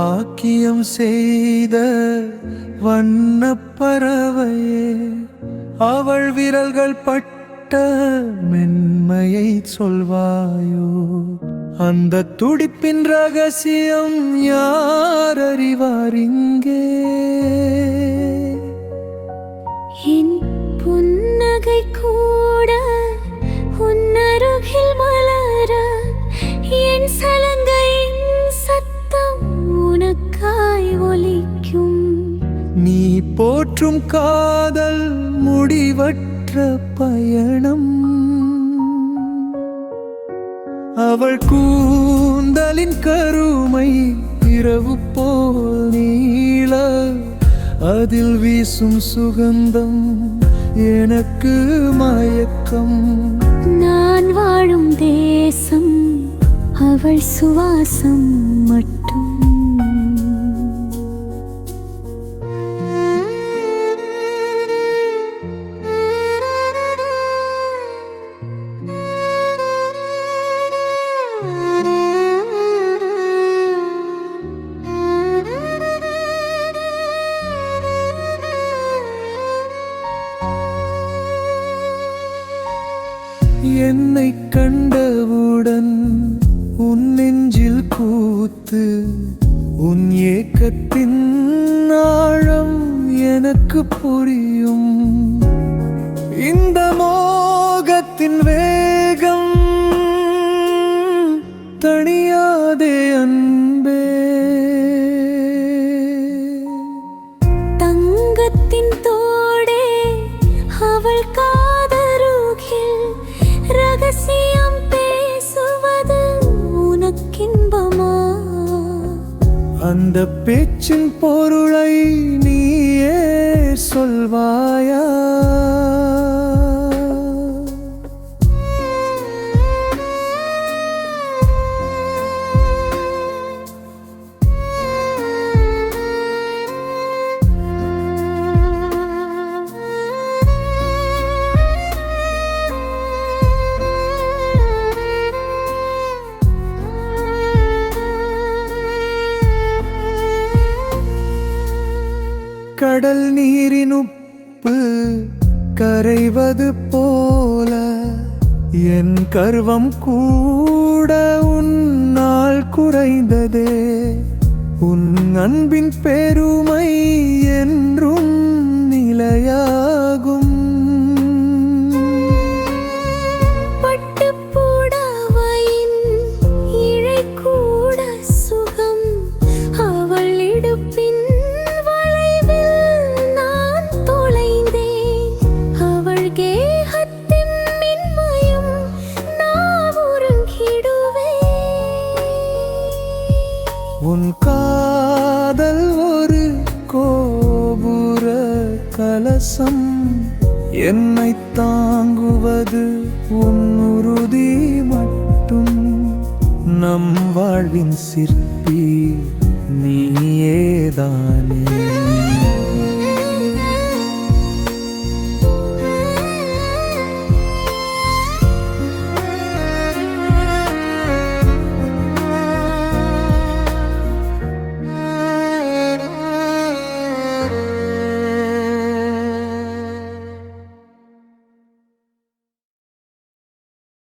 பாக்கியம் செய்த வண்ண பறவையே அவள் விரல்கள் பட்ட மென்மையை சொல்வாயோ? அந்த துடிப்பின் ரகசியம் யார் அறிவாரின் போற்றும் காதல் முடிவற்ற பயணம். அவள் கூந்தலின் கருமை இரவு போல் நீள அதில் வீசும் சுகந்தம் எனக்கு மயக்கம். நான் வாழும் தேசம் அவள் சுவாசம் மட்டும். என்னை கண்டவுடன் உன் நெஞ்சில் கூத்து உன் ஏக்கத்தின் ஆழம் எனக்கு புரியும். இந்த மோகத்தின் வேகம் தனியாதே அந்த பேச்சின் பொருளை நீயே சொல்வாயா? கடல் நீரின் உப்பு கரைவது போல. என் கர்வம் கூட உன்னால் குறைந்ததே. உன் அன்பின் பெருமை என்றும் நிலையா உன் காதல் ஒரு கோபுர கலசம். என்னை தாங்குவது உன் உறுதி மட்டும். நம் வாழ்வின் சிற்பி நீயேதானே.